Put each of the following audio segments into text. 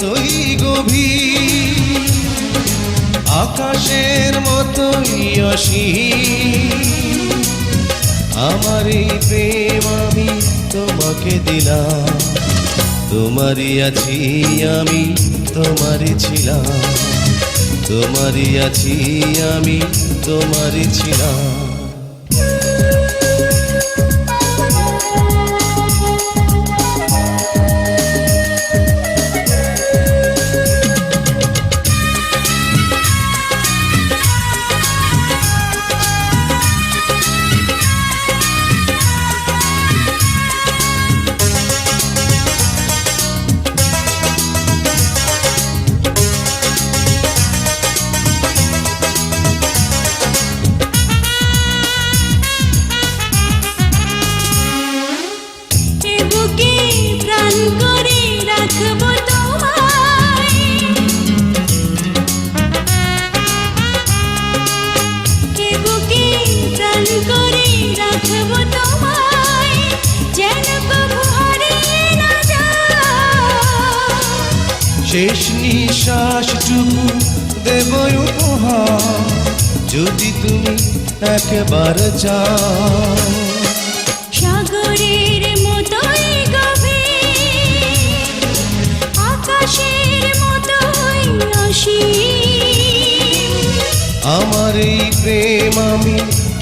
মতোই গভীর, আকাশের মতোই অসি আমারই প্রেম আমি তোমাকে দিলাম, তোমারই আছি আমি, তোমারই ছিলাম। তোমারই আছি আমি, তোমারই ছিলাম। শেষ নিঃশ্বাসটুকু দেব উপহার যদি তুমি একবার চাও। সাগরের মতোই গভীর আকাশের মতোই অসীম। আমার এই প্রেম আমি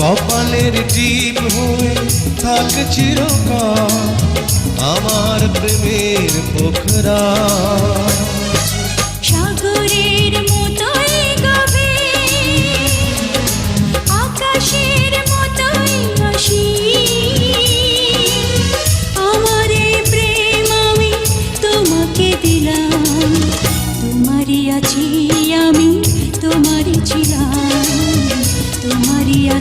কপালের টিপ হয়ে থাক চিরকাল আমার প্রেমের পোখরা। সাগরের প্রেম আমি তোমাকে দিলাম, তোমারই আছি।